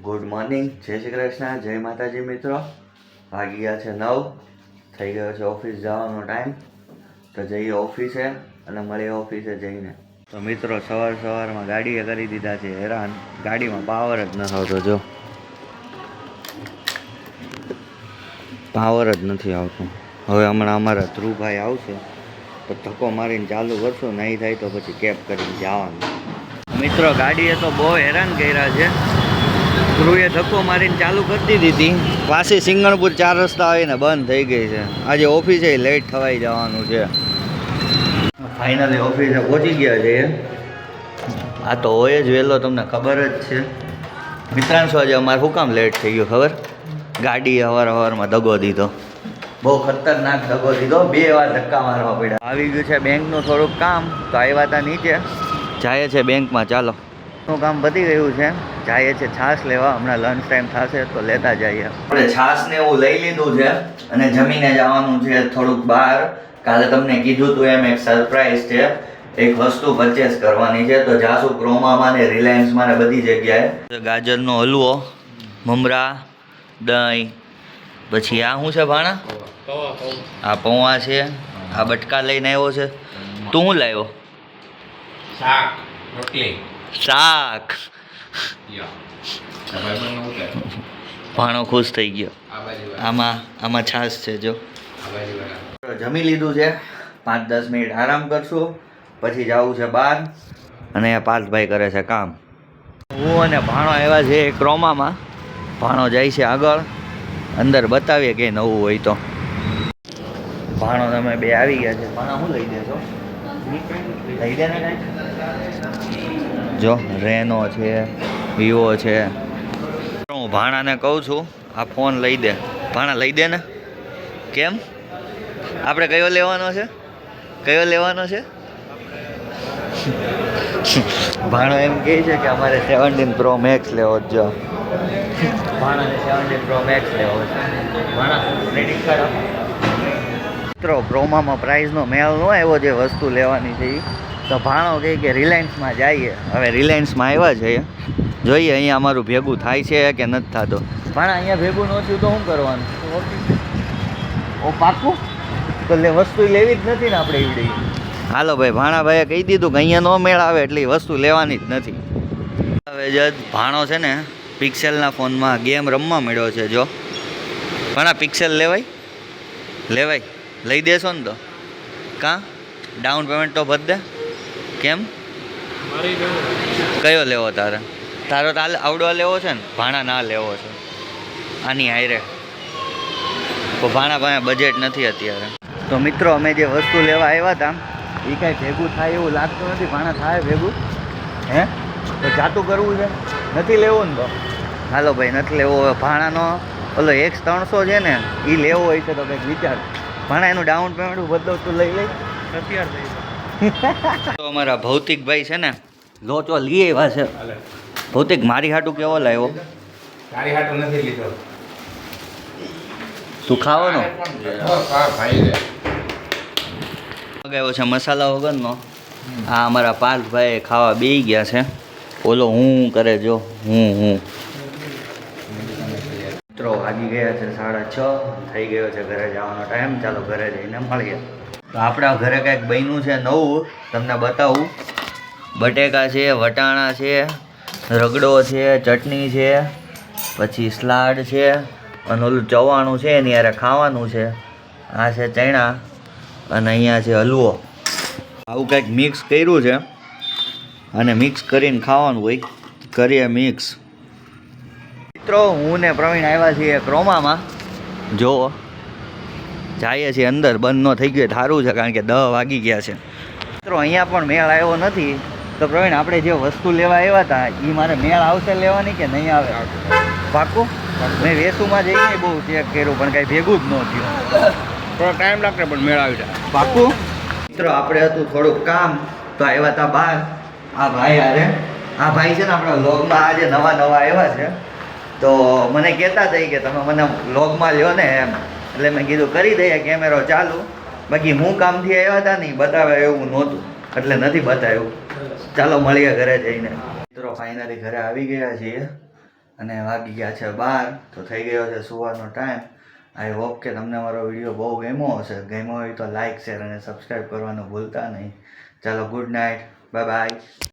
Good morning. જય શ્રી કૃષ્ણ. જય માતાજી મિત્રો. વાગી ગયા છે નવ. થઈ ગયો છે ઓફિસ જવાનો ટાઈમ. તો જઈએ ઓફિસે અને મળીએ ઓફિસે જઈને. તો મિત્રો, સવાર સવારમાં ગાડીએ કરી દીધા છે. હેરાન. ગાડીમાં પાવર જ ન આવતો, જો. પાવર જ નથી આવતો. હવે હમણાં અમારા ધ્રુવભાઈ આવશે. તો ધક્કો મારીને ચાલુ કરશું. નહીં થાય તો પછી કેબ કરીને જવાનું. મિત્રો, ગાડીએ તો બહુ હેરાન કર્યા છે. ધ્રુવે ધક્કો મારીને ચાલુ કરી દીધી હતી. સિંગણપુર ચાર રસ્તા આવીને બંધ થઈ ગઈ છે. આજે ઓફિસે લેટ થવાઈ જવાનું છે. ફાઇનલી ઓફિસે પહોંચી ગયા છે. આ તો હોય જ વહેલો, તમને ખબર જ છે. મિત્રાંશો, આજે અમારે શું કામ લેટ થઈ ગયો ખબર? ગાડીએ અવાર અવારમાં દગો દીધો. બહુ ખતરનાક દગો દીધો. બે વાર ધક્કા મારવા પડ્યા. આવી ગયું છે બેંકનું થોડુંક કામ. તો આવ્યા હતા નીચે. જાય છે બેંકમાં, ચાલો. નું કામ પતી ગયું છે. જાય છે છાશ લેવા. હમણાં લંચ ટાઈમ થશે તો લેતા જઈએ. આપણે છાશ ને એવું લઈ લીધું છે અને જમીને જવાનું છે થોડુંક બહાર. કાલે તમને કીધું તું એમ એક સરપ્રાઈઝ છે. એક વસ્તુ પરચેસ કરવાની છે. તો જાસુ ક્રોમામાં ને રિલાયન્સમાં ને બધી જગ્યાએ. ગાજરનો હલવો, મમરા, દહીં, પછી આ શું છે ભાણા? આ પૌવા છે. આ બટકા લઈને આવ્યો છે. તું લાવ્યો? શાક, રોટલી. શાક? ભાણો ખુશ થઈ ગયો. આમાં આમાં છાશ છે જો. જમી લીધું છે. પાંચ દસ મિનિટ આરામ કરશું. પછી જવું છે બહાર. અને પાર્થભાઈ કરે છે કામ. હું અને ભાણો આવ્યા છે ક્રોમામાં ભાણો જાય છે આગળ. અંદર બતાવીએ કે નવું હોય તો. ભાણો તમે બે આવી ગયા છે. ભાણો શું લઈ દેશો લઈ દે ને જો, રેનો છે, વિવો છે. હું ભાણાને કહું છું, આ ફોન લઈ દે. ભાણા, લઈ દે ને? કેમ? આપણે કયો લેવાનો છે? કયો લેવાનો છે? ભાણો એમ કહે છે કે અમારે સેવન્ટીન પ્રો મેક્સ લેવો જ જો. ભાણાને સેવન્ટીન પ્રો મેક્સ લેવો ભાણા મિત્રો, પ્રોમામાં પ્રાઇઝનો મેળ ન આવ્યો જે વસ્તુ લેવાની છે ઈ. તો ભાણો કહે કે રિલાયન્સમાં જઈએ. હવે રિલાયન્સમાં આવ્યા છે. જોઈએ અહીંયા અમારું ભેગું થાય છે કે નથી થતું. ભાણા અહીંયા ભેગું ન થયું તો શું કરવાનું? ઓ પાકું તો લે વસ્તુ લેવી જ નથી ને આપણે એવડી હાલો ભાઈ ભાણાભાઈએ કહી દીધું કે અહીંયા ન મેળ આવે એટલે વસ્તુ લેવાની જ નથી. હવે જજ ભાણો છે ને પિક્સેલના ફોનમાં ગેમ રમવા મળ્યો છે જો. ભાણા પિક્સેલ લેવાય? લેવાય. લઈ દેશો ને તો. કાં? ડાઉન પેમેન્ટ તો ભરી દે. કેમ? કયો લેવો તારે? તારો તાલ આવડો લેવો છે ને, ભાણા ના લેવો છે. આની હાયરે તો ભાણા પાસે બજેટ નથી અત્યારે. તો મિત્રો, અમે જે વસ્તુ લેવા આવ્યા હતા એ કાંઈ ભેગું થાય એવું લાગતું નથી, ભાણા થાય ભેગું. હે? તો જાતું કરવું છે? નથી લેવું ને તો? હાલો ભાઈ, નથી લેવો. હવે ભાણાનો, ઓલો એક્સ ત્રણસો છે ને એ લેવો હોય છે તો કંઈક વિચાર. ભાણા એનું ડાઉન પેમેન્ટ બધું તું લઈ લઈ. તો અમારા ભૌતિકભાઈ છે ને લોચો લઈ આવ્યા છે. ભૌતિક મારી હાટું કેવો લાવ્યો? તારી હાટું નથી લીધો. તું ખાવાનો? હા મગાવ્યો છે મસાલા વગરનો. આ અમારા પાર્થભાઈ ખાવા બેસી ગયા છે. ઓલો હું કરે જો હું હું. મિત્રો વાગી ગયા છે સાડા છ. થઈ ગયો છે ઘરે જવાનો ટાઈમ. ચાલો ઘરે જઈને મળીએ. તો આપણા ઘરે કંઈક બન્યું છે નવું, તમને બતાવું. બટેકા છે, વટાણા છે, રગડો છે, ચટણી છે, પછી સલાડ છે, અને ઓલું ચવાણું છે, એની યારે ખાવાનું છે. આ છે ચણા, અને અહીંયા છે હલવો. આવું કંઈક મિક્સ કર્યું છે. અને મિક્સ કરીને ખાવાનું હોય, કરીએ મિક્સ મિત્રો, હું ને પ્રવીણ આવ્યા છીએ ક્રોમામાં. જો જઈએ છીએ અંદર બંધ ન થઈ ગયું સારું છે કારણ કે દહ વાગી ગયા છે. મિત્રો અહીંયા પણ મેળ આવ્યો નથી. તો પ્રવીણ આપણે જે વસ્તુ લેવા આવ્યા હતા એ મારે મેળ આવશે લેવાની કે નહીં આવે? પાકું મેં વેસુમાં જઈને બહુ ચેક કર્યું પણ કાંઈ ભેગું જ ન થયું. થોડો ટાઈમ લાગશે પણ મેળ આવી જાય. પાકું મિત્રો આપણે હતું થોડુંક કામ તો આવ્યા હતા બહાર. આ ભાઈ અરે આ ભાઈ છે ને આપણા લોગમાં આજે નવા નવા આવ્યા છે. તો મને કહેતા થઈ કે તમે મને લોગમાં લ્યો ને એમ. એટલે મેં કીધું, કરી દઈએ, કેમેરો ચાલુ. બાકી હું કામથી આવ્યા હતા નહીં બતાવે એવું નહોતું, એટલે નથી બતાવ્યું. ચાલો, મળીએ ઘરે જઈને. મિત્રો ફાઇનલી ઘરે આવી ગયા છીએ અને વાગી ગયા છે બાર, તો થઈ ગયો છે સુવાનો ટાઈમ આઈ હોપ કે તમને મારો વીડિયો બહુ ગમ્યો હશે. ગમ્યો હોય તો લાઇક શેર અને સબસ્ક્રાઈબ કરવાનું ભૂલતા નહીં. ચાલો ગુડ નાઇટ બાય બાય